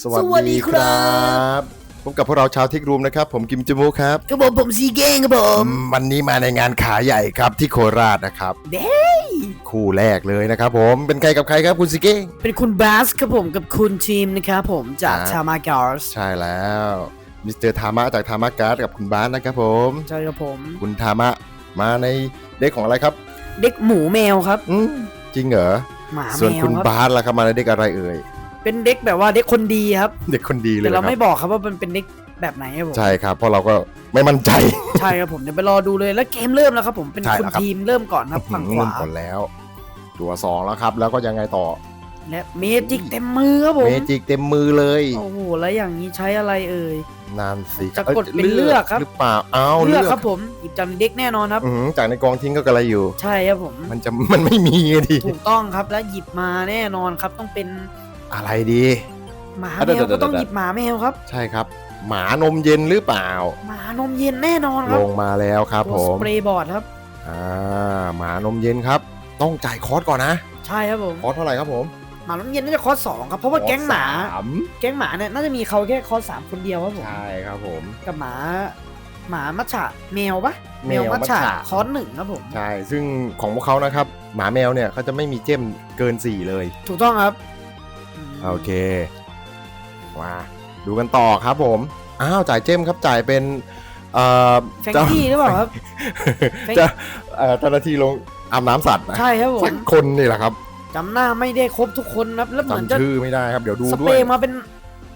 สวัสสวัสดีดีคครัรับพบกับพวกเราชาวทิกรูมนะครับ ผมกิมจูมูครับครับผมผมซีเก้งครับผมวันนี้มาในงานขาใหญ่ครับที่โคราชนะครับเด้คู่แรกเลยนะครับผมเป็นใครกับใครครับคุณซิเก้งเป็นคุณบาสครับผมกับคุณทีมนะครับผมจากครับชามาการ์สใช่แล้วมิสเตอร์ทามะจากทามะการ์ดกับคุณบาสนะครับผมใช่ครับผม คุณทามะมาในเด็กของอะไรครับ เด็กหมูแมวครับอืมจริงเหรอหมาส่วนแมวคุณครับบาสล่ะครับมาในเด็กอะไรเอ่ย เป็นเด็กแบบว่าเด็กคนดีครับ เด็กคนดีเลยแต่นะเราครัไม่บบอกครับว่ามันเป็นเด็กแบบไหนครับผมใช่ครับเพราะเราก็ไม่มั่นใจ ใช่ครับผมเดี๋ยวไปรอดูเลยแล้วเกมเริ่มแล้วครับผมเป็นใช่คุณแล้วครับทีมเริ่มก่อนครับฝั่งขวาเริ่มก่อนแล้ว ตัวสองแล้วครับ แล้วก็ยังไงต่อและเมจิกเต็มมือครับผมเมจิกเต็มมือเลยโอ้โหแล้วอย่างนี้ใช้อะไรเอ่ยนานสิจะกดเป็นเลือกครับหรือเปล่าเอาเลืเลืออกกครับผมหยิบจำเด็กแน่นอนครับอื้อหือจากในกองทิ้งก็กระไรอยู่ ใช่ครับผม มันจะมันไม่มีไงดิถูกต้องครับและหยิบมาแน่นอนครับต้องเป็น อะไรดีหมาอะแมเดี๋ยววก็ต้องเดี๋ยวหยิบหมาแมวครับ ใช่ครับ หมานมเย็นหรือเปล่า หมานมเย็นแน่นอนคลรับงมาแล้วครับตัผวสมเปรย์บอร์ดครับอ่าหมานมเย็นครับ ต้องจ่ายคอร์สก่อนนะ ใช่ครับผมคอร์สเท่าไหร่ครับผมหมานมเย็นน่าจะคอร์สสองครับเพราะว่าแก๊งหมาคอร์สสามแก๊งหมาเนี่ยน่าจะมีเขาแค่คอร์สสามคนเดียวครับผมใช่ครับผมกับหมาหมามัชฉะแมวปะแมแมววมัชฉะมัชฉะคอร์สหนึ่งครับผมใช่ซึ่งของพวกเขานะครับหมาแมวเนี่ยเขาจะไม่มีเจ้มเกินสี่เลย ถูกต้องครับม โอเคมาดูกันต่อครับผม อ้าวจ่ายเจมครับจ่ายเป็นเอ่อแฟรงกี้หรือเปล่าครับแฟรงจะเอ่อเจ้าหน้าที่ลงอาบน้ำสัตว์นะใช่ครับผสัมกคนนี่แหละครับจำหน้าไม่ได้ครบทุกคนครับแล้วเหมือนจะจำชื่อไม่ได้ครับเดี๋ยวดูสด้เปวรยย์มาเป็น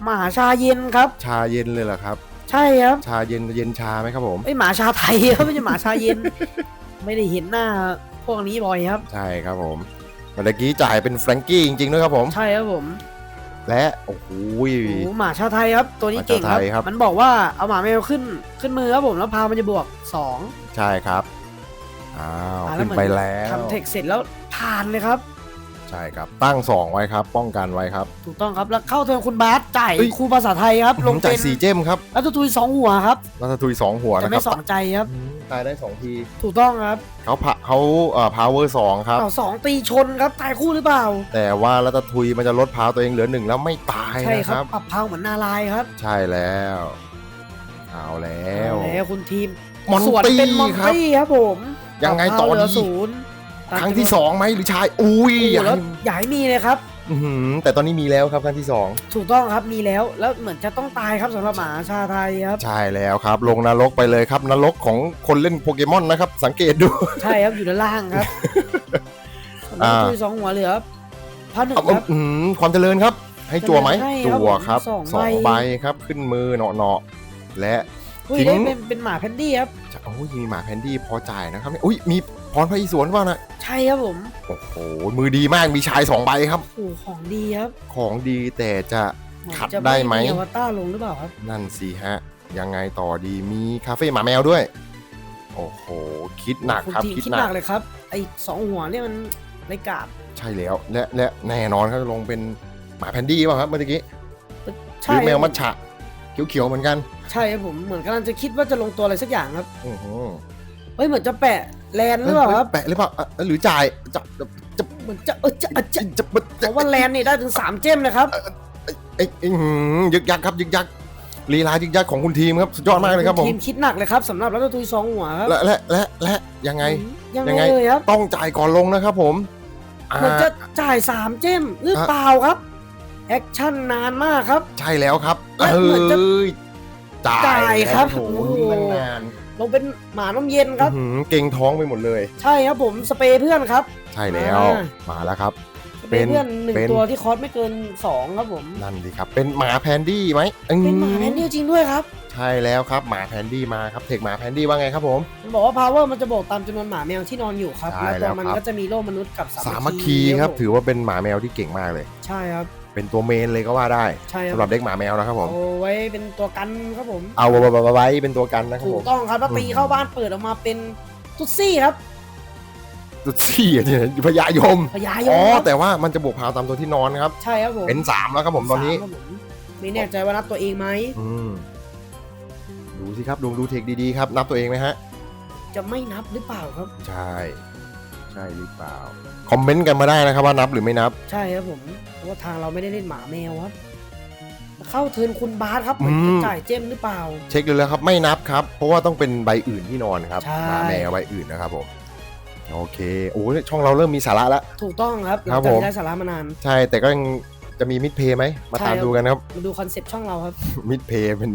หมาชาเย็นครับ ชาเย็นเลยเหรอครับ ใช่ครับ ชาเย็นเย็นชาไหมครับผมไอยหมาชาไทยครับไม่ใช่หมาชาเย็น ไม่ได้เห็นหน้าพวกนี้บ่อยครับ ใช่ครับผมเมื่อกี้จ่ายเป็นแฟรงกี้จริงๆด้วยครับผม ใช่ครับผม และโอ้โห โอ้โหหมาชาไทยครับ ตัวนี้เก่งคหมาชารับไทยครับมันบอกว่าเอาหมาแมวขึ้นขึ้นมือครับผมแล้วพามันจะบวกสองใช่ครับ อ้าว อ่าขึ้นไปแล้ว ทำเทคเสร็จแล้วผ่านเลยครับ ใช่ครับตั้งสองไว้ครับ ป้องกันไว้ครับ ถูกต้องครับแล้วเข้าเทิร์นคุณบาสจ่ายเอ้ย ครูภาษาไทยครับลงจ่าเป็ยนสี่เจมครับแล้วตุยสองหัวครับรัตทุยสองหัวแต่นะคไม่รับสองใจครับ อืมตายได้สองทีถูกต้องครับเขาพะเขาเอ่อพาวเวอร์สองครับ เอาสองตีชนครับตายคู่หรือเปล่า แต่ว่ารัตทุยมันจะลดพาวตัวเองเหลือหนึ่งแล้วไม่ตายใช่นะคครัรับ บปรับพาวเหมือนนาลายครับใช่แล้วเอาแล้วเอาแล้วคุณทีมมอนสวนตี้เป็นมอนครับ ตี้ครับผมยังไงต่อปรับพาวเหลืดี ศูนย์ ครั้งที่สองไหมหรือชาย อุ้ยโอ้โหยังแล้วอย่าให้มีเลยครับอื้อหือแต่ตอนนี้มีแล้วครับครั้งที่สองถูกต้องครับมีแล้วแล้วเหมือนจะต้องตายครับสำหรับหมาชาไทยครับ ใช่แล้วครับ ลงนรกไปเลยครับนรกของคนเล่นโปเกมอนนะครับ สังเกตดู ใช่ครับอยู่ด้านล่างครับอ่าตุยสองหัวเหลือพันหนึ่งเอาครับ อื้อหือความเจริญครับ ให้จั่วไหมให้ครับจั่วครับสองสองใบ ใบครับขึ้นมือเนาะๆและ อุ้ยทิ้ได้ง เป็นเป็นหมาแพนดี้ครับ จะโอ้ยมีหมาแพนดี้พอจ่ายนะครับเนี่ยอุ้ยมี พรพระอิศวรว่านะใช่ครับผมโอ้โหมือดีมากมีชายสองใบครับ โอ้โหของดีครับของดีแต่จะเหมือนขัดจะได้ไหมอวตารลงหรือเปล่าครับ นั่นสิฮะ ยังไงต่อดีมีคาเฟ่หมาแมวด้วย โอ้โห คิดหนักคุณครับทีมคิดคิดหหนันักกเลยครับไอ้สองหัวเนี่ยมันไรกาบใช่แล้ว และและแน่นอนครับลงเป็นหมาแพนดี้ป่ะครับเมื่อกี้หใช่รือแมวครับมัชฉะเขียวๆเหมือนกัน ใช่ครับผมเหมือนกำลังจะคิดว่าจะลงตัวอะไรสักอย่างครับอื้อหือ เฮ้ยเหมือนจะแปะแลนด์หรือเปล่าครับแปะหรือเปล่าอะหรือจ่ายจะจะเหมือนจะเออจะจะจะจะเพราะว่าแลนด์นี่ได้ถึงสามเจมเลยครับไอ้ไอ้หืมยึกยักครับยึกยักลีลายึกยักของคุณทีมครับสุดยอดมากเลยครับผมทีมคิดหนักเลยครับสำหรับรัตตุยสองหัวครับและและและและยังไง ยังยังไง ไงเลยครับต้องจ่ายก่อนลงนะครับผมอ่าเหมือนจะจ่ายสามเจมหรือเปล่าครับแอคชั่นนานมากครับ ใช่แล้วครับและเหมือนจะอ้ย จ่ายจ่ายครับ โอ้โหโอ้โหนาน ลงเป็นหมาน้ำเย็นๆครับ อื้อหือเก่งท้องไปหมดเลย ใช่ครับผมสเปรย์เพื่อนครับ ใช่แล้ว อ่ามาแล้วครับ สเปรย์เพื่อนหนึ่งเป็น ตัวที่คอสไม่เกินสองครับผม นั่นดีครับ เป็นหมาแพนดี้ไหมอืเป็นหมาแพนดี้จริงด้วยครับ ใช่แล้วครับหมาแพนดี้มาครับเทคหมาแพนดี้ว่าไงครับผม มันบอกว่า power มันจะบอกตามจำนวนหมาแมวที่นอนอยู่ครับใช่แล้วตัวมันแล้วครับ ก็จะมีโล่มนุษย์กับสามัคคีครับผมถือว่าเป็นหมาแมวที่เก่งมากเลย ใช่ครับ เป็นตัวเมนเลยก็ว่าได้ใช่คสำหรัรับเด็กหมาแมวนะครับผม เอาไว้เป็นตัวกันครับผม เอาไว้เป็นตัวกันนะครับถูผกม ต้องครับแล้วตีอืม เข้าบ้านเปิดออกมาเป็นตุ๊ดซี่ครับตุซี่เนี่ยพญายมพญายมอ๋อครับแต่ว่ามันจะบวกพาวตามตัวที่นอนครับ ใช่ครับผมเป็นสามแล้วครับผมตอนนี้ สามครับผมไม่แน่ใจว่านับตัวเองไหมอืมดูสิครับดูดูเทคดีๆครับ นับตัวเองไหมฮะ จะไม่นับหรือเปล่าครับ ใช่ ใช่หรือเปล่า คอมเมนต์กันมาได้นะครับว่านับหรือไม่นับ ใช่ครับผมเพราะว่าทางเราไม่ได้เล่นหมาแมวครับ เข้าเทิร์นคุณบาสครับเหมือนอืจะมจ่ายเจมหรือเปล่า เช็คดูแล้วครับไม่นับครับ เพราะว่าต้องเป็นใบอื่นที่นอนครับใช่ หมาแมวใบอื่นนะครับผมโอเคโอ้ยช่องเราเริ่มมีสาระแล้ว ถูกต้องครับหครัลับงจากผมที่ได้สาระมานาน ใช่แต่ก็ยังจะมีมิดเพย์ไหมมาใช่ตามครับ ดูกันครับ มาดูคอนเซ็ปต์ช่องเราครับ มิดเพย์เป็น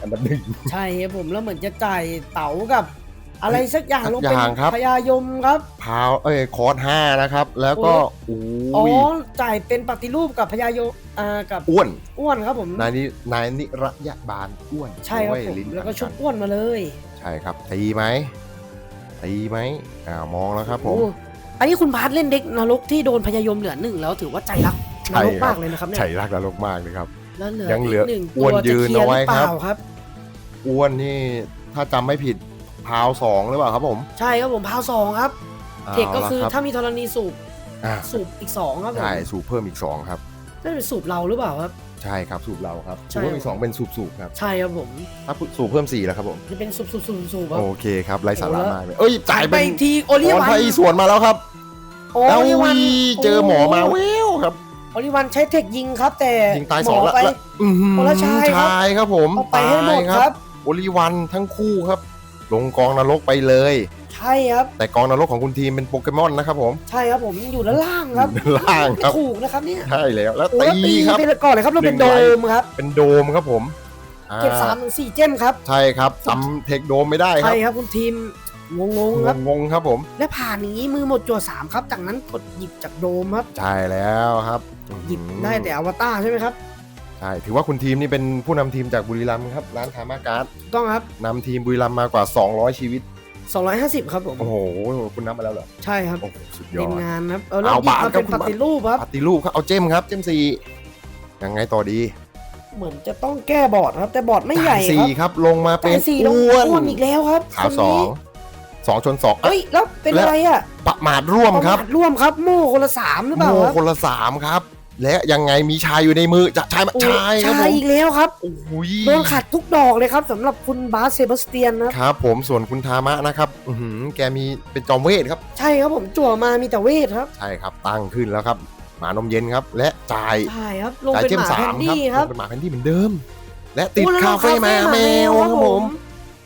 อันดับหนึ่ง ใช่ครับผมแล้วเหมือนจะจ่ายเต๋ากับ อะไรสักอย่างสักลงเป็นอย่างครับพญายมครับพาวเอ้ยคอร์สห้านะครับ แล้วก็โอ้อ๋อยจ่ายเป็นปฏิรูปกับพญายมอ่ากับอ้วนอ้วนครับผม นายนินายนิระยะบาลอ้วนใช่ครับโอ้ยผมลิ้นแล้วก็พันชุบนอ้วนมาเลยใช่ครับตีไหมตีไหมอ่ามองแล้วครับผม โอ้อันนี้คุณบาสเล่นเด็กนรกที่โดนพญายมเหลือหนึ่งแล้วถือว่าใจรักนใช่รกครับมากเลยนะครับเนี่ยใช่รักและลกมากเลยครับ แล้วเหลือยังเหลืออีกหนึ่งอ้วนตัวยืนจะคลีร์เอาไว้หรือเปครับล่าครับ อ้วนนี่ถ้าจำไม่ผิด พาวสองหรือเปล่าครับผมใช่ครับผมพาวสองครับ เทคก็คือเาละรับถ้ามีธรณีสูบอ่าสูบอีกสองครับผมใช่สูบเพิ่มอีกสองครับนั่นเป็นสูบเราหรือเปล่าครับ ใช่ครับสูบเราครับใช่สูบเพิ่มอีกสองเป็นสูบสูบครับใช่ครับผมถ้าสูบเพิ่มสี่แล้วครับผมจะเป็นสูบสูบสูบสูบครับโอเคครับไรสาระโอ้แล้วมากเลยเอ้ยจ่ายไปเป็นอีกทีโอลิขอวันไทยสวนมาแล้วครับโอแล้วลิวันวีเจอหมอมาเวลครับโอลิวันใช้เทคยิงครับ แต่ยิงตายหสมองอแล้วไปแล้วอื้อหือคนละชายครับชายครับผมเอาไปให้หมดตายครับโอลิวันทั้งคู่ครับ ลงกองนรกไปเลย ใช่ครับ แต่กองนรกของคุณทีมเป็นโปเกมอนนะครับผมใช่ครับผมอยู่ด้านล่างครับด้านล่างครับไม่ถูกนะครับเนี่ยใช่แล้วแล้วโอ้แล้วตีตีครับ ไปก่อนเลยครับเราเป็นหนึ่โดงไลท์มครับเป็นโดมครับผมอ่เก็บสามถึงสี่เจมครับใช่ครับจำเทคโดมไม่ได้คใช่รับครับคุณทีมงงๆครับ งงๆครับผม และผ่านอย่างนี้มือหมดจั่วสามครับจากนั้นกดหยิบจากโดมครับ ใช่แล้วครับหยิบได้แต่อวตารใช่ไหมครับ ใช่ ถือว่าคุณทีมนี่เป็นผู้นำทีมจากบุรีรัมย์ครับ ร้านคามาการ์ดถูกต้องครับนำทีมบุรีรัมย์มากว่า 200 ชีวิต 250 ครับผม โอ้โห คุณนับมาแล้วเหรอ ใช่ครับโอ้โหสุดยเป็อนดงานครับเออแล้วเอาหยิบบาทมาครัเป็บนคุณปบาท ฏิรูปครับ ปฏิรูปครับเอาเจมครับ เจมสี่ยังไงต่อดีเหมือนจะต้องแก้บอร์ดครับ แต่บอร์ดไม่ใหญ่จ่ายคสี่รับครับ ลงมาเป็จ่านยสี่ต้องอ้วนอ้วนอีกแล้วครับขาคนสอนี้งสองชนสองเฮ้ยแล้วเป็นและอะไรอะประมาทร่วมครับประาทร่วมครับโม่คนละสามหรือเปล่าโม่ครับคนละสามครับ และยังไงมีชายอยู่ในมือจะชายมาโอ้ชายครับผชายมอีกแล้วครับ โอ้ยโดนขัดทุกดอกเลยครับสำหรับคุณบาสเซบาสเตียนนะครับ ครับ ผมส่วนคุณทามะนะครับอื้อหือแกมีเป็นจอมเวทครับ ใช่ครับผมจั่วมามีแต่เวทครับใช่ครับตั้งขึ้นแล้วครับ หมานมเย็นครับ และจ่ายใช่ครับลงจ่ายเป็นเจมหมาสาแพมนครับดี้คลรับงเป็นหมาแพนดี้เหมือนเดิม และติดโอ้แล้วคาเฟ่หมาแมวครับผมม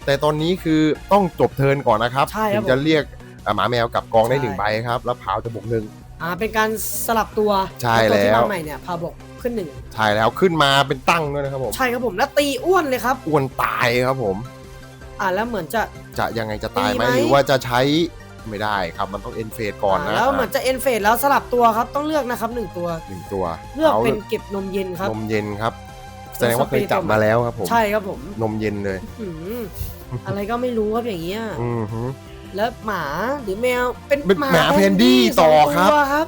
แต่ตอนนี้คือต้องจบเทิร์นก่อนนะครับใช่ครัถึบงจะเรียกอ่าหมาแมวกลับกองได้ใช่ หนึ่งใบครับ แล้วพาวจะบวกหนึ่ง อ่าเป็นการสลับตัวใช่ตัวที่แล้วมาใหม่เนี่ยพาบอกขึ้นหนึ่งใช่แล้วขึ้นมาเป็นตั้งด้วยนะครับผมใช่ครับผมแล้วตีอ้วนเลยครับ อ้วนตายครับผม อ่าแล้วเหมือนจะ จะยังไงจะตายไหมตีไหม หรือว่าจะใช้ไม่ได้ครับมันต้องเอ็นเฟสก่อนนะาแล้วเหมือนจะเอ็นเฟดแล้วสลับตัวครับต้องเลือกนะครับหนึ่งตัว หนึ่งตัวเลือกาเป็นเก็บนมเย็นครับ นมเย็นครับ แสดงว่าเคยจับมาแล้วครับผมใช่ครับผมนมเย็นเลย อืมอะไรก็ไม่รู้ครับอย่างเงี้ย อือฮึ แล้วหมาหรือแมวเป็นเป็นหมาแพนดี้ต่อครับ สงตัวครับ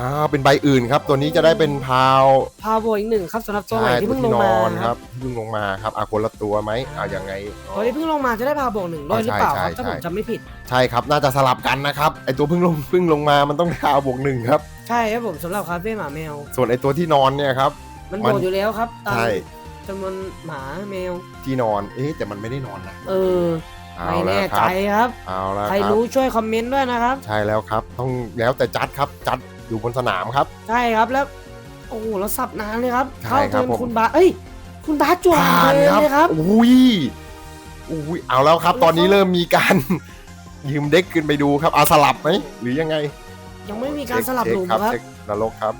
อ่าเป็นใบอื่นครับ ตัวนี้จะได้เป็นพาวพาโบอีกหนึ่งครับสำหรับตัวใหใช่ม่ที่ตัวเพิ่งลที่งนมาอนคครัรับบเพิ่งลงมาครับอ่าคนละตัวไหมอ่ายังไง ตัวที่เพิ่งลงมาจะได้พาโบกหนึ่งด้วยหรือเปล่าครับใช่ถ้าผมใช่จำไม่ผิด ใช่ครับ น่าจะสลับกันนะครับไอตัวเพิ่งลงเพิ่งลงมามันต้องดาวบวกหนึ่งครับ ใช่ครับผมสำหรับคาเฟ่หมาแมว ส่วนไอตัวที่นอนเนี่ยครับ มันมัน โบกอยู่แล้วครับตามใช่จำนวนหมาแมว ที่นอนเอ๊ะแต่มันไม่ได้นอนนะ เออ เอาไม่แล้วแน่คใจรับครับ เอาแล้วใครครับรู้ช่วยคอมเมนต์ด้วยนะครับ ใช่แล้วครับ ต้องแล้วแต่จัดครับจัดอยู่บนสนามครับ ใช่ครับแล้ว โอ้โหแล้วสับนานเลยครับ ใช่เข้าครับเทิร์นผม คุณบาสเอ้ย คุณบาสจวดผ่านเลยครับเลยครับ อุ้ยอุ้ยเอาแล้วครับ ตอนนี้เริ่มมีการ ยืมเด็กขึ้นไปดูครับเอาสลับไหมหรือยังไง ยังไม่มีการสลับเช็หลุมครับครับเช็นรกครับ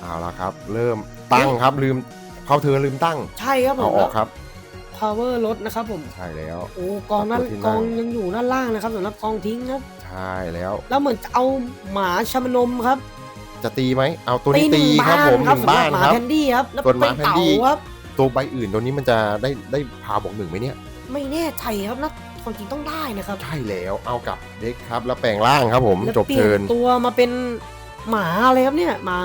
เอาละครับ เริ่มตั้งครับลืมเข้าเธอลืมตั้งใช่ครับผเอามออกครับ power ลดนะครับผม ใช่แล้ว โอ้กองนั้นปรับตัวที่กนั่องงยังอยู่ด้านล่างนะครับสำหรับกองทิ้งครับ ใช่แล้ว แล้วเหมือนจะเอาหมาชามนมครับ จะตีไหม เอาตัวนี้หตีนึ่งครับผมหครันึ่งสำหบ้ารับนหมาครับแพนดี้ครับ แล้วส่วนหเป็มานแพนเต่าดี้ครับ ตัวใบอื่นตัวนี้มันจะได้ได้พาบอกหนึ่งไหมเนี่ย ไม่แน่ใจครับนะความจริงต้องได้นะครับ ใช่แล้วเอากลับเด็กครับ แล้วแปลงร่างครับผมแล้วจบเปลี่ยเทิร์นนตัวมาเป็นหมาอะไรครับเนี่ยหมา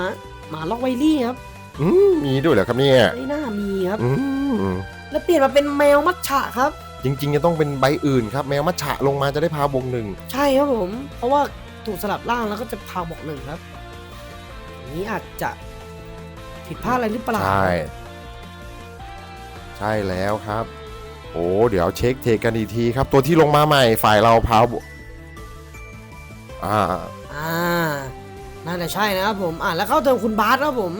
หมาล็อกไวลี่ครับอืมมีด้วยเหรอครับเนี่ยไม่น่ามีครับอืม แล้วเปลี่ยนมาเป็นแมวมัทฉะครับ จริงๆ จะต้องเป็นใบอื่นครับแมวมัจฉะลงมาจะได้พาบวกหนึ่งใช่ครับผม เพราะว่าถูกสลับร่างแล้วก็จะพาบอกหนึ่งครับอันนี้อาจจะผิดพลาดอะไรหรือเปล่าใช่ ใช่แล้วครับ โอ้เดี๋ยวเช็คเทคกันอีกทีครับ ตัวที่ลงมาใหม่ฝ่ายเราพาวบวกอ่าอ่าน่าจะใช่นะครับผมอ่าแล้วเข้าเติมคุณบาสครับผม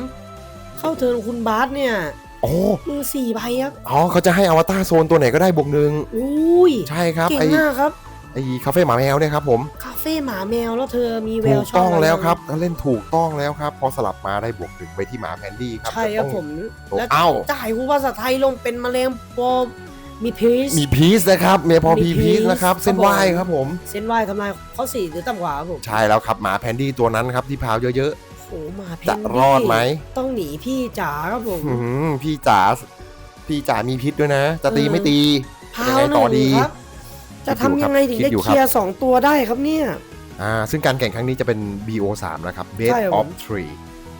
เข้าเทิร์นคุณบาสเนี่ย โอ้มือสี่ใบครับอ๋อเขาจะให้อวตารโซนตัวไหนก็ได้บวกหนึ่งอุ้ยใช่ครับเก่งไอมากครับไอคาเฟ่หมาแมวเนี่ยครับผมคาเฟ่หมาแมวแล้วเธอมีแวถูวกชอบต้องแล้วครับะไก็เล่นถูกต้องแล้วครับ พอสลับมาได้บวกหนึ่งไปที่หมาแพนดี้ครับใช่ครับจะต้องผมโอ้แล้วเอ้าจ่ายผู้ภาษาไทยลงเป็นแมลงปอมีพีชมีพีซนะครับเมียพอมีพีพีพีซซนะครับครับ เส้นผมไหว้ครับผม เส้นไหวทำลายข้อสี่หรือต่ำกว่าครับผมใช่แล้วครับหมาแพนดี้ตัวนั้นครับที่พาวเยอะ โอ้โหหมาเพนๆจะดี้รอดไหม ต้องหนีพี่จ๋าครับผม อื้อหือพี่จ๋าพี่จ๋ามีพิษด้วยนะ จะตีเออ ไม่ตี พายังวไงหต่อนึ่งดีครับ จะทำยังไงถึงคิดได้อยู่เคครับลียร์สองตัวได้ครับเนี่ย อ่าซึ่งการแข่งครั้งนี้จะเป็น BO3 นะครับ Best ใช่ครับผม of Three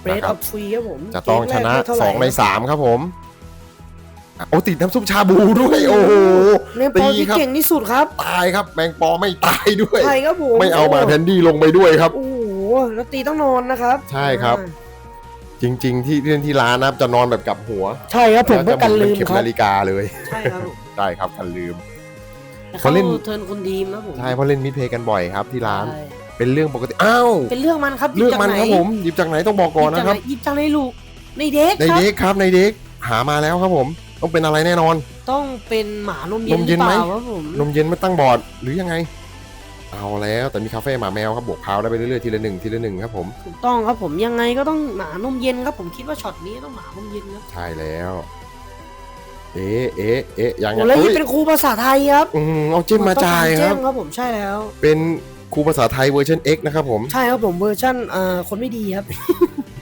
เบรดนะคอรัอบฟทรีครับผมจะต้องเกมแรชกนะไม่เท่าไหร่2 ใน 3 ครับผมอะโอ้ติดน้ำซุปชาบูด้วยโอ้โห เนมปอลตีที่ครับ เก่งที่สุดครับตายครับแมงปอไม่ตายด้วย ใช่ครับผมไม่เอาหมาแพนดี้ลงไปด้วยครับ โอ้โห แล้วตีต้องนอนนะครับใช่ครับ อ่าจริง ๆ ที่เล่นที่ร้านนะครับจะนอนแบบกลับหัวใช่ครับผมแล้วเพื่อกันลืมเข็มครับนาฬิกาเลยใช่ครับผมใช่ครับกันลืม แต่เขาเขาเล่น เทิร์นคุณดีมนะผมใช่เพราะเล่นมิดเพย์กันบ่อยครับที่ร้าน ใช่เป็นเรื่องปกติอ้าวเป็นเรื่องมันครับหยิเรื่บองจากมันไหนครับผมหยิบจากไหนต้องบอกก่อนนะครับ หยิบจากไหนหยิบจากในลูกในเด็กในครับ เด็กครับในเด็กหามาแล้วครับผม ต้องเป็นอะไรแน่นอน ต้องเป็นหมานมเย็นนมหเย็รือนเปไหม ล่าครับผมนมเย็นไม่ตั้งบอร์ดหรือยังไง เอาแล้วแต่มีคาเฟ่หมาแมวครับบวกพาวได้ไปเรื่อยๆทีละหนึ่งทีละหนึ่งครับผมถูกต้องครับผมยังไงก็ต้องหมานมเย็นครับผมคิดว่าช็อตนี้ต้องหมานมเย็นครับใช่แล้ว เอ๊ะเอ๊ะเอ๊ะยังไงโอ้แล้วนี่อ้ยเป็นครูภาษาไทยครับอืมเอาจิ้มมาจ่ายต้องกคแจ้รับงครับผมใช่แล้ว เป็นครูภาษาไทยเวอร์ชัน X นะครับผมใช่ครับผมเวอร์ชั่นเอ่อคนไม่ดีครับ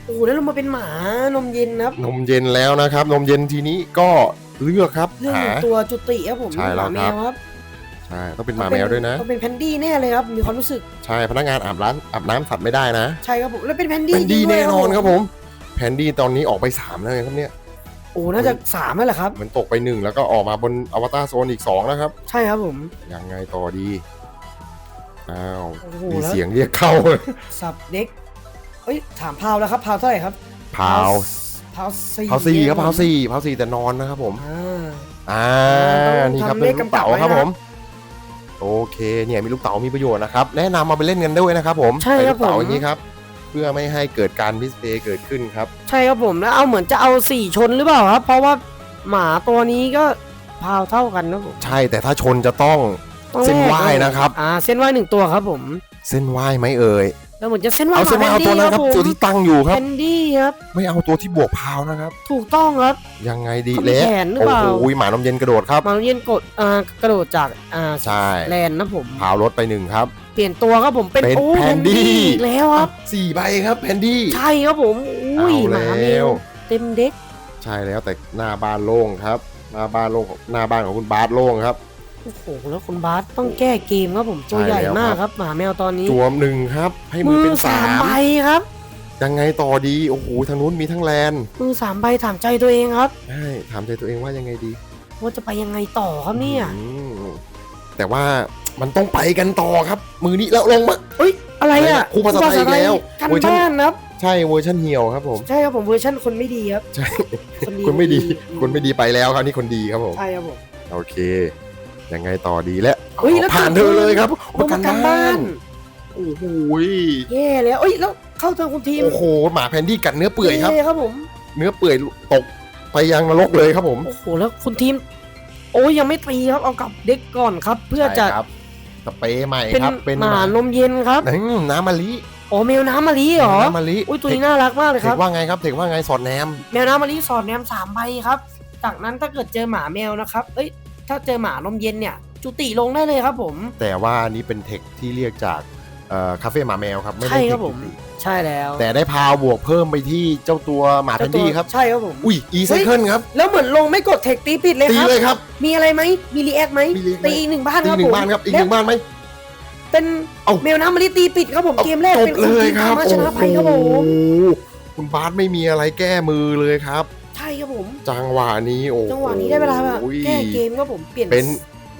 โอ้โหแล้วเรามาเป็นหมานมเย็นครับนมเย็นแล้วนะครับ นมเย็นทีนี้ก็เลือกครับเรื่องหาหนึ่งตัวจุติครับผมใช่แล้วหมาแมครับวครับใช่ต้องเป็นหมาแมวด้วยนะ ต้องเป็นแพนดี้แน่เลยครับ มีความรู้สึก ใช่พนักงานอาบร้านอาบน้ำสัตว์ไม่ได้นะ ใช่ครับผม แล้วเป็นแพนดี้แพนดี้จริงด้วยแน่นอนครับผม แพนดี้ตอนนี้ออกไป 3 แล้วนะครับเนี่ย โอ้ น่าจะสามแล้วแหละครับเหมือนตกไป 1 แล้วก็ออกมาบนอวตารโซนอีก2นะครับ ใช่ครับผม ยังไงต่อดี อ้าวโอ้โหมีแล้วเสียงเรียกเข้า สับเด็ก เอ้ย ถามพาวแล้วครับ พาวเท่าไหร่ครับ พาวพาวสี่พาวสี่ครับพาวสี่พาวสี่แต่นอนนะครับผม อ่าอ่าต้องนี่ครับทำเป็นเลขลูกกำกับเต๋าไว้ครับนะผม โอเคเนี่ยมีลูกเต๋ามีประโยชน์นะครับแนะนำมาไปเล่นกันด้วยนะครับผมใช่ครับลูกเต๋าผมอย่างนี้ครับ เพื่อไม่ให้เกิดการมิสเพย์เกิดขึ้นครับ ใช่ครับผมแล้วเอาเหมือนจะเอาสี่ชนหรือเปล่าครับ เพราะว่าหมาตัวนี้ก็พาวเท่ากันนะผมใช่แต่ถ้าชนจะต้องต้องเส้นแลกไหว้นะครับ อ่าเส้นไหวหนึ่งตัวครับผม เส้นไหวไหมเอ่ย แล้วเหมือนจะเส้นไหวเอาเส้นไหวเอาตัวนั้นครับตัวที่ตั้งอยู่คแพรับนดี้ครับไม่เอาตัวที่บวกพาวนะครับ ถูกต้องครับ ยังไงดีเขามีเละแขนหรือโอ้เปล่าโหหมานมเย็นกระโดดครับหมาเย็นกดอ่ากระโดดจากอ่าใช่แลนด์นะผมพาวรถไปหนึ่งครับ เปลี่ยนตัวครับผมเป็นเป็นโอ้แพนดี้อีกแล้วครับสี่ใบครับแพนดี้ใช่ครับผมอุ้ยเอาหมาแมแล้ววเต็มเด็กใช่แล้วแต่หน้าบ้านโล่งครับหน้าบ้านโล่งหน้าบ้านของคุณบาสโล่งครับ โอ้โหแล้วคุณบาสต้องแก้เกมครับผมตัวใช่ใหญ่แล้วมากครับครับหมาแมวตอนนี้จวมหนึ่งครับ ให้มืมืออเป็นสาสามมใบครับ ยังไงต่อดีโอ้โหทางนู้นมีทั้งแลนด์มือสามใบถามใจตัวเองครับใช่ถามใจตัวเองว่ายังไงดี ว่าจะไปยังไงต่อครับเนี่ยอืมแต่ว่ามันต้องไปกันต่อครับ มือนี้แล้วลงมาเอ้ยอะไรอะครูภาษาไทยอีกแล้วกันเวอร์ชันบ้านครับใช่เวอร์ชันเหี่ยวครับผมใช่ครับผมเวอร์ชันคนไม่ดีครับใช่คนคนไม่ดีคนไม่ดีไปแล้วครับนี่คนดีครับผมใช่ครับผมโอเค ยังไงต่อดีและเฮ้ยแล้วผ่านเธอเลยครับลงมากันบ้านโอ้โหแย่แล้วเอ้ยแล้วเข้าเจอคุณทีมโอ้โหหมาแพนดี้กัดเนื้อเปื่อยครับย่ครับผมเนื้อเปื่อยตกไปยังนรกเลยครับผมโอ้โหแล้วคุณทีม โอ้ยยังไม่ตีครับเอากลับเด็กก่อนครับ เพื่อจะใช่ครับสเปรย์ใหม่เป็นครับ เป็นหมานมเย็นครับอืมน้ำมะลิโอ้แมวน้ำมะลิเหรอน้ำมะลิอุ้ยตัวนี้น่ารักมากเลยเทคครับว่าไงครับเทคว่าไงสอดแนมแมวน้ำมะลิสอดแนมสามใบครับ จากนั้นถ้าเกิดเจอหมาแมวนะครับเอ้ย ถ้าเจอหมานมเย็นเนี่ย จุติลงได้เลยครับผม แต่ว่านี่เป็นเทคที่เรียกจากเอ่อคาเฟ่หมาแมวครับไม่ได้ใช่เทครับคผมจริงใช่แล้วๆแต่ได้พาวบวกเพิ่มไปที่เจ้าตัวหมาแพนดี้ครับ ใช่ครับผมอุ้ยอีไซเคิลครับ แล้วเหมือนลงไม่กดเทคตีปิดเลยตีครับเลยครับ มีอะไรไหมมีรีแอคไหมมี react ไหมตีอีกหนึ่งบ้านตีครับหนึ่ผงมบ้านครับอีกหและนึ่งบ้านไหมเป็นเอ้าแมวน้ำมะลิตีปิดครับผมเกมแรกจบเป็นเลคุณยทีมครัสาบมารถโอ้ชนะไปครับผมโหคุณบาสไม่มีอะไรแก้มือเลยครับใช่ ครับผม จังหวะนี้โอ้โจังหวะนี้ได้เวลาแบบแก้เกมครับผมเปลี่ยนเป็น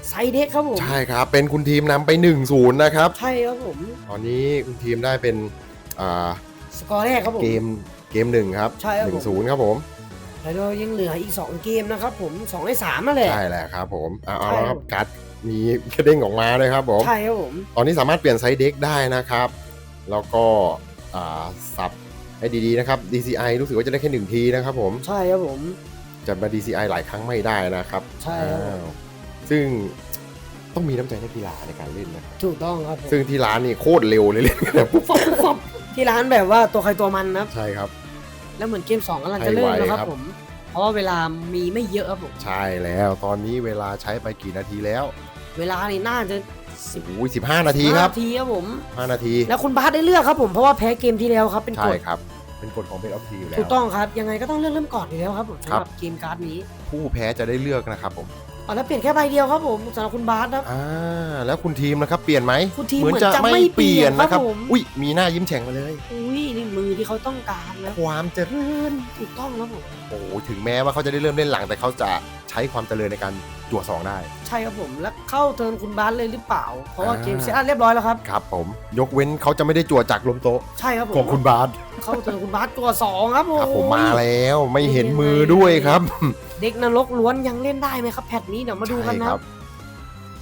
ไซด์เด็กครับผมใช่ครับ เป็นคุณทีมนำไป1นศูนย์นะครับ ใช่ครับผม ตอนนี้คุณทีมได้เป็นอ่าสกอร์แรกครับผมเกมเกมหนึ่งครับใช่ครับหนึ่ผงมศูนย์ครับผมแล้วเรายังเหลืออีก 2 เกมนะครับผม2ใน3นั่นแหละใช่แหละครับผมเอาเอาใช่แล้วครับการ์ดมีกระเด้งออกมาเลยครับผมใช่ครับผมตอนนี้สามารถเปลี่ยนไซส์เด็กได้นะครับ แล้วก็อ่าสับไอ ให้ดีๆนะครับ DCI รู้สึกว่าจะได้แค่หนึ่งทีนะครับผมใช่ครับผมจะมา DCI หลายครั้งไม่ได้นะครับใช่ครับ อ้าวซึ่งต้องมีน้ำใจนักกีฬาในการเล่นนะครับถูกต้องครับผมซึ่งที่ร้านนี่โคตรเร็วเลยเล่นกันแบบปุ๊บฟบฟบที่ร้านแบบว่าตัวใครตัวมันนะครับ ใช่ครับ แล้วเหมือนเกมสองกำลังจะเริ่มแล้วครับให้ไวครับผม เพราะว่าเวลามีไม่เยอะครับผม ใช่แล้วตอนนี้เวลาใช้ไปกี่นาทีแล้ว เวลานี่น่าจะ โอ้ยสิบห้านาทีครับนาทีครับผมห้านาที แล้วคุณบาสได้เลือกครับผมเพราะว่าแพ้เกมที่แล้วครับเป็นใช่กฎครับ เป็นกฎของเบสออฟทีอยู่แล้ว ถูกต้องครับยังไงก็ต้องเลือกเริ่มก่อนอยู่แล้วครับผมคสำรับหรับเกมการ์ดนี้ผู้แพ้จะได้เลือกนะครับผมอ๋อแล้วเปลี่ยนแค่ใบเดียวครับผมสำหรับคุณบาสครับ อ่าแล้วคุณทีมนะครับ เปลี่ยนไหมคุณทีมเหมือนเหมือนจะจะไม่ไม่เปลี่ยนนะครับเปลี่ยนครับผม อุ้ยมีหน้ายิ้มแฉ่งมาเลย อุ้ยนี่มือที่เขาต้องการนะความเจริญถูกต้องครับผม โอ้โหถึงแม้ว่าเขาจะได้เริ่มเล่นหลังแต่เขาจะ ใช้ความเจริญในการจั่วสองได้ ใช่ครับผม แล้วเข้าเทิร์นคุณบาสเลยหรือเปล่า เพราะว่าอ่า เกมเซตอัพเรียบร้อยแล้วครับ ครับผม ยกเว้นเขาจะไม่ได้จั่วจากลมโต๊ะใช่ครับผมของคุณบาสเข้าเทิร์นคุณบาสตัวสองครับผม ครับผมมาแล้วไม่เห็นมือด้วยครับเด็กนรกล้วนยังเล่นได้ไหมครับแพทนี้เดี๋ยวมาดูกันใช่นะ ครับ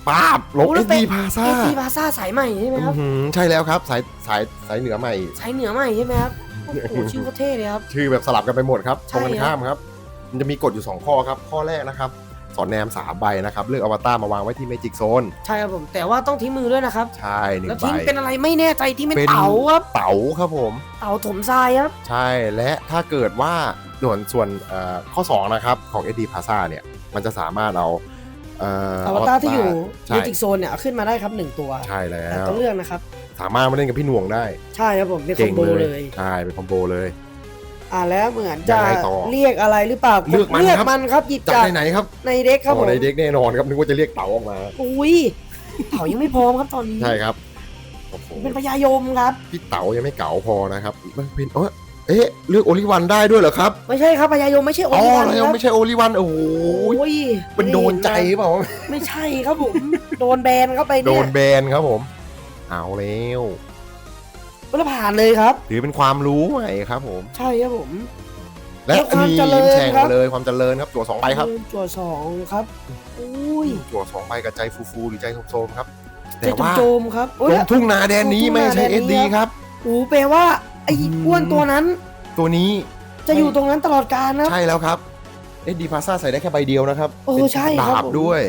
ป้าบลงโอ้เอแล้วสเป็น ดีพาซ่าเอทีพาซ่าสายใหม่ใช่ไหมครับ ใช่แล้วครับสายสายสายเหนือใหม่ สายเหนือใหม่ใช่ไหมครับ โอ้โห ชื่อก็เท่เลยครับ ชื่อแบบสลับกันไปหมดครับตใช่รงกันข้ามครับ มันจะมีกฎอยู่ 2 ข้อครับ ข้อแรกนะครับ สอนแนมสามใบนะครับ เลือกอวตารมาวางไว้ที่เมจิกโซน ใช่ครับผม แต่ว่าต้องทิ้งมือด้วยนะครับ ใช่หนึ่แล้วงใบทิ้งเป็นอะไรไม่แน่ใจที่เป็นเป็นเต๋าครับเต๋าครับผม เต๋าถมทรายครับ ใช่ และถ้าเกิดว่าส่วนส่วนเอ่อข้อ 2 นะครับ ของ SD Plaza เนี่ย มันจะสามารถเอาเอ่ออวตารที่อยู่ใช่เมจิกโซนเนี่ยเอาขึ้นมาได้ครับหนึ่งตัว ใช่แล้แต่วต้องเลือกนะครับ สามารถมาเล่นกับพี่หน่วงได้ ใช่ครับผมเป็นคอเก่มงโบเลเลยยใช่เป็นคอมโบเลย อ่าแล้วเหมือนจะยังไงต่อเรียกอะไรหรือเปล่าเลือกมันเลือกครับ มันครับหยิบจากจากไหนๆครับในเด็กครับผอ๋อมในเด็กแน่นอนครับนึกว่าจะเรียกเต๋าออกมา อุ้ยเต๋ายังไม่พร้อมครับตอนนี้ใช่ครับโอ้โหเป็นพญายมครับ พี่เต๋ายังไม่เก๋าพอนะครับมันเป็นเออเอ๊ะเลือกโอลิวันได้ด้วยเหรอครับไม่ใช่ครับพญายมไม่ใช่โออ๋อลิวันแล้วครับไม่ใช่โอลิวันโอ้โหโอ้ยมันโดนใจหรือเปล่า ไม่ใช่ครับผม โดนแบนเข้าไปโดเนี่ยนแบนครับผม เอาแล้ว แล้วผ่านเลยครับ ถือเป็นความรู้ใหม่ครับผม ใช่ครับผม และแล้วความมีเจริญยิ้มแฉ่งครับมาเลยความเจริญครับจั่วสองใบครับจั่วสองครับอุ้ยจั่วสองใบกับใจฟูๆหรือใจโซมๆครับเจแต่ตุว่าโจมครับโอ้ลยงทุ่งนาแดนนี้ลงทุ่งนาไม่ใช่แดนเอนี้สดีครับ โอ้แปลว่าไอ้อืม อ้วนตัวนั้นตัวนี้จะอยู่ตรงนั้นตลอดกาลนะ ใช่แล้วครับเอสดีพาซ่าใส่ได้แค่ใบเดียวนะครับเออเป็นใช่ครับดาบผม ด้วย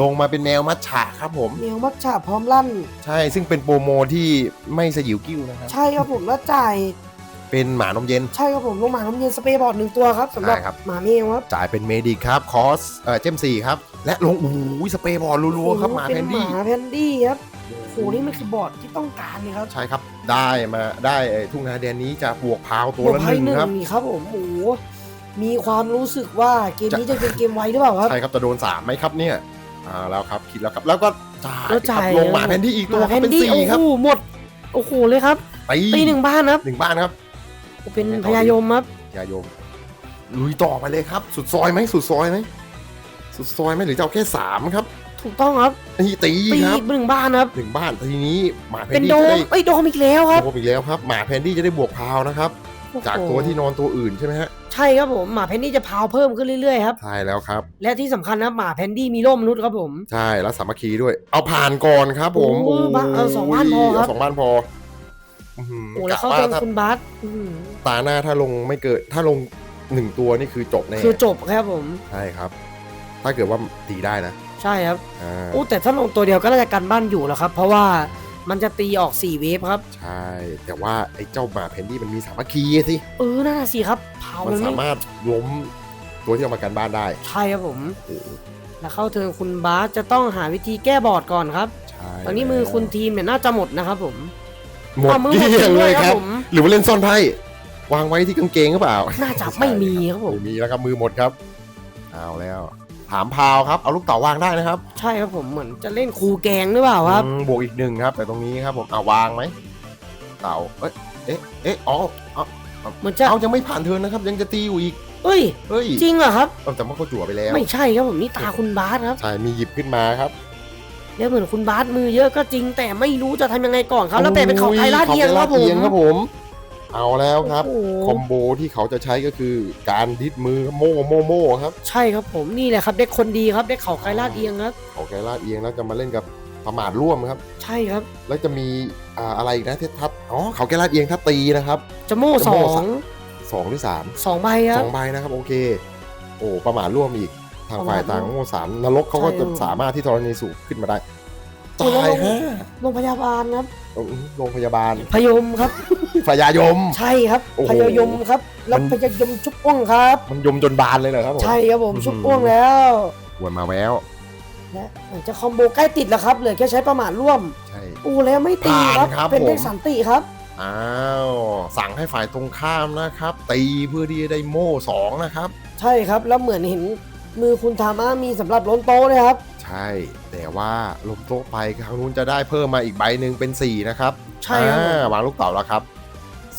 ลงมาเป็นแมวมัดฉะครับผม เหนียวมักฉาพร้อมลั่น ใช่ซึ่งเป็นโปรโมที่ไม่สยิวกิ้วนะครับ ใช่ครับผมแล้วจ่าย เป็นหมานมเย็น ใช่ครับผมลงหมาน้ำเย็นสเปรย์บอร์ดหนึ่งตัวครับสำหรับใช่ครับ หมาเมลครับจ่ายเป็นเมดิกครับคอสเอ่อเจมสี่ครับ และลงโอ้ยสเปรย์บอลรัวๆครับหมาเป็แพนนหดี้มาแพนดี้ครับโอ้โหนี่มันคือบอร์ดที่ต้องการเลยครับใช่ครับ ได้มาได้ไอ้ทุ่งนาแดนนี้จะบวกพาวตัวบวกละไพ่หนึ่งหนึ่งครับ นี่ครับผมโอ้โหมีความรู้สึกว่าเกมนี้จะเป็นเกมไวหรือเปล่าครับ ใช่ครับจะโดนสามไหมครับเนี่ย อ่าแล้วครับคิดแล้วครับแล้วก็จ่ายแล้วจ่ายครับลงหมาแพนดี้อีกตัวหมาคแพรับนเป็นดี้สี่โอ้ครับโหหมด โอ้โหเลยครับตีตีหนึ่งบ้านครับหนึ่งบ้านครับ เป็นยังไงต่พอญายมครับยาโยมลุยต่อไปเลยครับ สุดซอยไหมสุดซอยไหมสุดซอยไหมหรือจะเอาแค่สามครับถูกต้องครับนี่ตีตีครับอีกหนึ่งบ้านครับ หนึ่งบ้านทีนี้หมาแพนเป็นดี้โดจะมได้ไอ้ยโดมอีกแล้วครับโดมอีกแล้วครับหมาแพนดี้จะได้บวกพาวนะครับ จากตัวที่นอนตัวอื่นใช่ไหมฮะ ใช่ครับผมหมาแพนดี้จะพาวเพิ่มขึ้นเรื่อยๆครับ ใช่แล้วครับ และที่สำคัญนะหมาแพนดี้มีร่มมนุษย์ครับผม ใช่แล้วสามัคคีด้วย เอาผ่านก่อนครับ ผมโอ้บ้านเอาสองบ้านพอครับ เสองบ้านพออื้อหือโอ้แล้วกะเข้าว่าเจอถ้าคุณบาสอื้อหือตาหน้าถ้าลงไม่เกิด ถ้าลงหนึ่งตัวนี่คือจบแน่คือจบครับผม ใช่ครับ ถ้าเกิดว่าตีได้นะใช่ครับอ่าโอ้แต่ถ้าลงตัวเดียวก็น่าจะกันบ้านอยู่แล้วครับ เพราะว่า มันจะตีออก 4 เวฟครับ ใช่ แต่ว่าไอ้เจ้าหมาแพนดี้มันมีสามัคคีสิ เออน่าสิครับเผามันมันสาไม่มารถล้มตัวที่เอามากันบ้านได้ใช่ครับผม โอ้โหแล้วเข้าเทิร์นคุณบาสจะต้องหาวิธีแก้บอร์ดก่อนครับ ใช่ตอนนี้มือคุณทีมเนี่ยน่าจะหมดนะครับผมหมดเอามือเกหมดลี้ยงด้เลวยยคครัรับบผมหรือว่าเล่นซ่อนไพ่วางไว้ที่กางเกงหรือเปล่าน่าจะไม่มีครับผม ไม่มีแล้วครับมือหมดครับ เอาแล้ว ถามพาวครับ เอาลูกเต๋าวางได้นะครับใช่ครับผมเหมือนจะเล่นครูแกงหรือเปล่าครับ อืมบวกอีกหนึ่งครับ แต่ตรงนี้ครับผมเอาวางไหมเต๋าเอ๊ะเอ๊ะเอ๊ะอ๋อเอาเหมือนจะเอายังไม่ผ่านเทิร์นนะครับ ยังจะตีอยู่อีกเอ้ย เฮ้ยจริงเหรอครับ เออแต่ว่าเขาจั่วไปแล้วไม่ใช่ครับผมนี่ตาคุณบาสครับใช่มีหยิบขึ้นมาครับแล้วเหมือนคุณบาสมือเยอะก็จริง แต่ไม่รู้จะทำยังไงก่อนครับ แล้วแปลเป็นเขาไทยลาดเอียงครับผขาไทลาดเอียมงครับผม เอาแล้วครับ โอ้โห คอมโบที่เขาจะใช้ก็คือการดิดมือโม่โม่โม่ครับ ใช่ครับผมนี่แหละครับเด็กคนดีครับเด็กเขาไทยลาดเอียงครับ เขาแกลาดเอียงแล้วจะมาเล่นกับประมาทร่วมครับ ใช่ครับแล้วจะมีอ่าอะไรอีกนะที่ทัดอ๋อเขาแก้ลาดเอียงถ้าตีนะครับ จะโม่จะสโม่องสักสองหรือสามสองใบคสรับองใบนะครับโอเค โอ้ประมาทร่วมอีกทางฝ่ายประมาทร่วมต่างโม่สามนรกเขาก็ใช่ จะครับสามารถที่ธรณีสูบขึ้นมาได้โอ้แล้ว ตายฮะโรงพยาบาลครับโรงพยาบาลพยมครับพยายม ใช่ครับโอ้โห พยายมครับแล้วมันพยายมชุบอ้วงครับ มันยมจนบานเลยเหรอครับผม ใช่ครับผมอื้อหือชุบอ้วงแล้วหวนมาแววและหลังจากคอมโบใกล้ติดแล้วครับเหลือแค่ใช้ประมาทร่วม ใช่ อู้แล้วไม่ตีครับ ผ่านครับเป็นเด็กผมสันติครับ อ้าวสั่งให้ฝ่ายตรงข้ามนะครับ ตีเพื่อที่จะได้โม่สองนะครับ ใช่ครับแล้วเหมือนเห็นมือคุณทามามีสำหรับล้นโต๊ะเลยครับ ใช่ แต่ว่าลมโต๊ะไปครั้งนู้นจะได้เพิ่มมาอีกใบหนึ่งเป็น 4 นะครับใช่ครับอ่าวางลูกเต่าแล้วครับ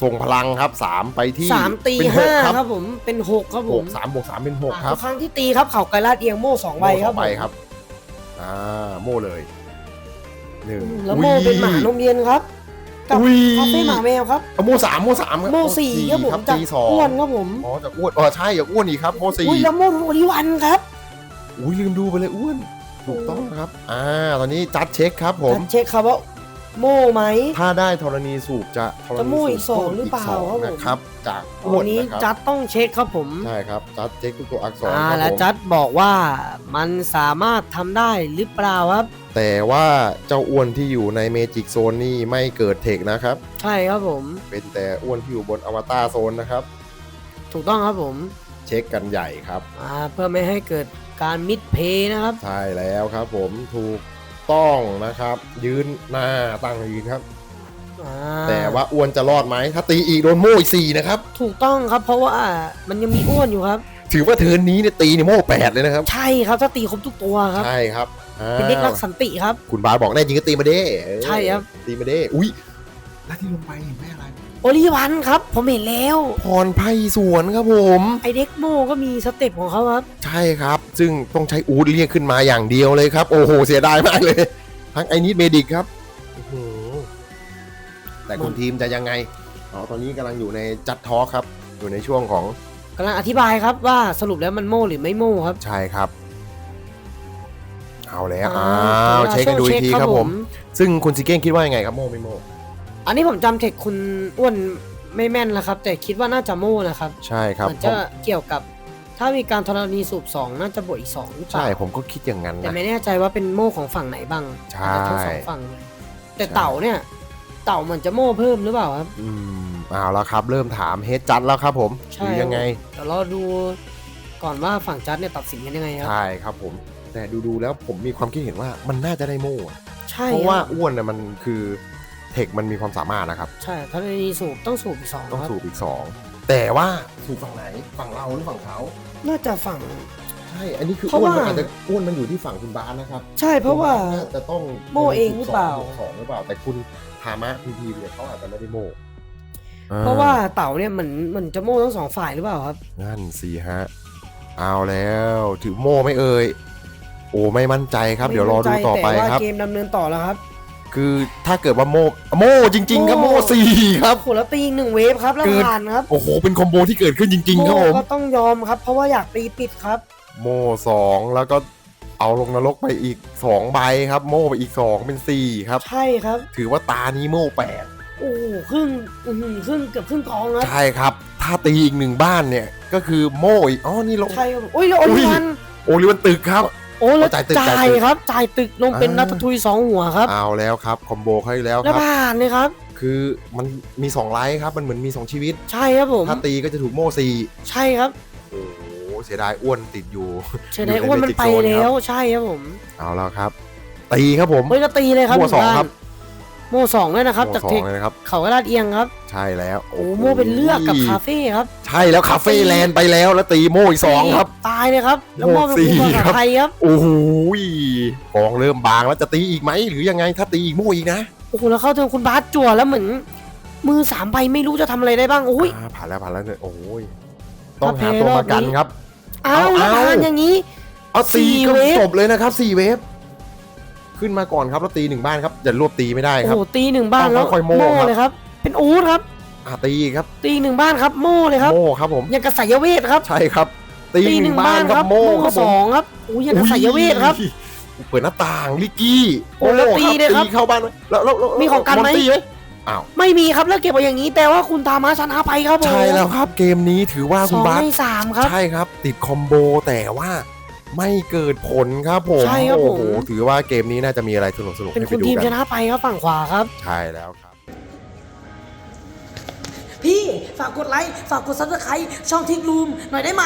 ส่งพลังครับ 3 ไปที่สามตีเป็นห้าครับครับผมเป็นหกครับผหมกสามบวกสามเป็นหกคอ่ารับทุกครั้งที่ตีครับเข่าไกลลาดเอียงโม่สองใบโม่คสรัอบงใบครับ อ่าโม่เลยหนึ่งอืมแล้วโม่เป็นหมานมเย็นครับ กับ อุ้ยคาเฟ่หมาแมวครับ เอาโม่สามโม่สามครับโม่สี่ครับผมจากตีสองอ้วนครับผมอ๋อจากอ้วนอ๋อใช่จากอ้วนอีกครับโม่สี่ อุ้ยแล้วโม่โอริวันครับ อุ้ยลืมดูไปเลยอ้วน ถูกต้องครับ อ่า ตอนนี้จัดเช็คครับผมจัดเช็คครับว่าโม่ไหม ถ้าได้ธรณีสูบจะธรจะณีโม่สูบอีกสองหรือเปล่าสงครับผม นะครับ จากอ้ววันนนี้นะครับจัดต้องเช็คครับผมใช่ครับ จัดเช็คทุกตัวอักษรอ่าครับแล้วผมจัดบอกว่ามันสามารถทำได้หรือเปล่าครับ แต่ว่าเจ้าอ้วนที่อยู่ในเมจิกโซนนี่ไม่เกิดเทคนะครับ ใช่ครับผม เป็นแต่อ้วนที่อยู่บนอวตารโซนนะครับ ถูกต้องครับผมเช็คกันใหญ่ครับ อ่าเพื่อไม่ให้เกิด การมิดเพย์นะครับ ใช่แล้วครับผมถูกต้องนะครับ ยืนหน้าตั้งยืนครับ อ่แต่ว่าอ้วนจะรอดไหมถ้าตีอีกโดนโม่อีกสี่นะครับ ถูกต้องครับ เพราะว่ามันยังมีอ้วนอยู่ครับ ถือว่าเทิร์นนี้เนี่ยตีเนี่ยโม่แปดเลยนะครับ ใช่ครับถ้าตีครบทุกตัวครับ ใช่ครับอ่าเป็นเด็กรักสันติครับ คุณบาสบอกแน่จริงก็ตีมาเด้เออใช่ครับ ตีมาเด้อุ้ยแล้วที่ลงไปเห็นไหมอะไร โอลิวันครับ ผมเห็นแล้วพรไพ่สวนครับผม ไอเด็กโมก็มีสเต็ปของเขาครับ ใช่ครับ ซึ่งต้องใช้อูดเรียกขึ้นมาอย่างเดียวเลยครับ โอ้โห เสียดายมากเลย ทั้งไอนิดเมดิกครับอื้อหือแต่คุณทีมจะยังไงอ๋อตอนนี้กำลังอยู่ในจัดทอครับ อยู่ในช่วงของกำลังอธิบายครับว่าสรุปแล้วมันโม่หรือไม่โม่ครับ ใช่ครับ เอาแล้วอ่าอ้าววลาเช็คกันดูอีกทีครับผม ซึ่งคุณซิเก้งคิดว่ายังไงครับโมไม่โม อันนี้ผมจำเทคคุณอ้วนไม่แม่นแล้วครับ แต่คิดว่าน่าจะโม่นะครับใช่ครับเหมือนผจะมเกี่ยวกับ ถ้ามีการธรณีสูบสองน่าจะบวกอีกสองหรือเปใช่ล่าผมก็คิดอย่างนั้นแต่นะ ไม่แน่ใจว่าเป็นโม่ของฝั่งไหนบ้างใช่ อาจจะทั้งสองฝั่งเลยแต่ใช่เต่าเนี่ย เต่าเหมือนจะโม่เพิ่มหรือเปล่าครับ อืมเอาแล้วครับ เริ่มถามเฮดจัดแล้วครับผมหใช่รือยังไง เดี๋ยวเราดูก่อนว่าฝั่งจัดเนี่ยตัดสินกันยังไงครับ ใช่ครับผม แต่ดูๆแล้วผมมีความคิดเห็นว่ามันน่าจะได้โม่อะใช่เพราะว่าคบอ้วนเนี่ยมันคือ เทคมันมีความสามารถนะครับ ใช่ธรณีสูบต้องสูบอีกสองต้องครับสูบอีกสองแต่ว่าสูบฝั่งไหนฝั่งเราหรือฝั่งเขาน่าจะฝั่ง ใช่ อันนี้คือเพราะอ้วนมันว่า อาจจะอ้วนมันอยู่ที่ฝั่งคุณบาสนะครับใช่เพราะว่า คุณบสน่จะต้องโม่เองหรือเปล่า สองหรือเปล่า แต่คุณธามะพีพีเนี่ยเขาอาจจะไม่ได้โม่เพราะว่าเต่าเนี่ยเหมือนเหมือนจะโม่ทั้งสองฝ่ายหรือเปล่าครับ นั่นสิฮะเอาแล้วถือโม่ไหม่เอ่ยโอ้ไม่มั่นใจครับ เดี๋ยวรอดูต่อไปแต่ว่าครับเกมดำเนินต่อแล้วครับ คือถ้าเกิดว่าโม่โม่จริง ๆ ครับโม่โม่สี่ครับโหแล้วตีอีกหนึ่งเวฟครับแล้วเกิดผ่านครับโอ้โหเป็นคอมโบที่เกิดขึ้นจริงๆครับผมโก็ต้องยอมครับ เพราะว่าอยากตีปิดครับ โม่สองแล้วก็เอาลงนรกไปอีกสองใบครับ โม่ไปอีกสองเป็นสี่ครับ ใช่ครับ ถือว่าตานี้โม่แปดโอ้โหครึ่งอื้อหือครึ่งเกือบครึ่งกองครับใช่ครับ ถ้าตีอีกหนึ่งบ้านเนี่ยก็คือโม่อีกอ๋อนี่ลงใช่ครับอุ้ยแล้วโอลิวันโอลิวันตึกครับ โอ้แล้วจ่ายตึกจ่าจ่ายยตึกครับ จ่ายตึกลงเป็นอ่านัตทุยสองหัวครับเอาแล้วครับคอมโบให้แล้วแล้วครับผ่านเลยครับ คือมันมี2ไลท์ครับมันเหมือนมี 2 ชีวิต ใช่ครับผมถ้าตีก็จะถูกโม่สี่ใช่ครับโอ้โหเสียดายอ้วนติดอยู่เชยไดอ้วนมันไปอยู่ใน Magic Zone แล้วใช่ครับผม เอาแล้วครับ ตีครับผมเฮ้ยแล้วตีเลยครับโม่สองหมู่านครับโม่สองด้วยนะครับโม่จากสอเทงคเลยนะครับ เขากระดาษเอียงครับ ใช่แล้ว โอ้โม่เป็นเลือกกับคาเฟ่ครับ ใช่แล้วคาเฟ่แลนด์ไปแล้วแล้วตีโม่อีกสองครับ ตายเลยครับ แล้วโม่โม่เป็นสี่ผู้ภาครัษาบไทยครับ โอ้โหกองเริ่มบางแล้วจะตีอีกไหมหรือยังไงถ้าตีอีกโม่อีกนะ โอ้โหแล้วเข้าเทิงคุณบาสจั่วแล้วเหมือน มือสามใบไม่รู้จะทำอะไรได้บ้างโอ้ยอ่าผ่านแล้วผ่านแล้วเนี่ยโอ้ยต้องถ้าหาแพ้ตัวรอบมากันนี้ครับอ้าวเอาแล้วเอาผ่านอย่างนี้ เอาสี่ตีก็เวฟจบเลยนะครับสี่เวฟ ขึ้นมาก่อนครับแล้วตีหนึ่งบ้านครับอย่ารวบตีไม่ได้โอ้ครัโหบตีหนึ่งบ้านต้องแล้วค่อยๆโม่โม่ครับเลยครับ เป็นอูดครับอ่าตีอีกครับตีหนึ่งบ้านครับโม่เลยครับโม่ครับผมยังกระสายเวทครับใช่ครับ ตีตีหหนึ่นึ่งงบ้าบ้านนคครัรับบโม่โม่ครับสผมองครับอู้ยังกระสายเวทครับเปิดหน้าต่างลิกกี้โอ้แล้วตีเลยครับตีเข้าบ้านไหมแล้วแล้วแล้วมีของกันไหมอนตี้ไหมอ้าวไม่มีครับแล้วเก็บไว้อย่างนี้แต่ว่าคุณตามาชนะไปครับผมใช่แล้วครับ เกมนี้ถือว่าสคุณองบาสในสามครับใช่ครับ ติดคอมโบแต่ว่า ไม่เกิดผลครับผมใช่ครับผม โอ้โหถือว่าเกมนี้น่าจะมีอะไรสนุกสนุกๆเป็นให้คุไปณดูทีมกัชนนะไปครับฝั่งขวาครับ ใช่แล้วครับ พี่ฝากกดไลค์ ฝากกดซับสไครต์ช่องทิกลูมหน่อยได้ไหม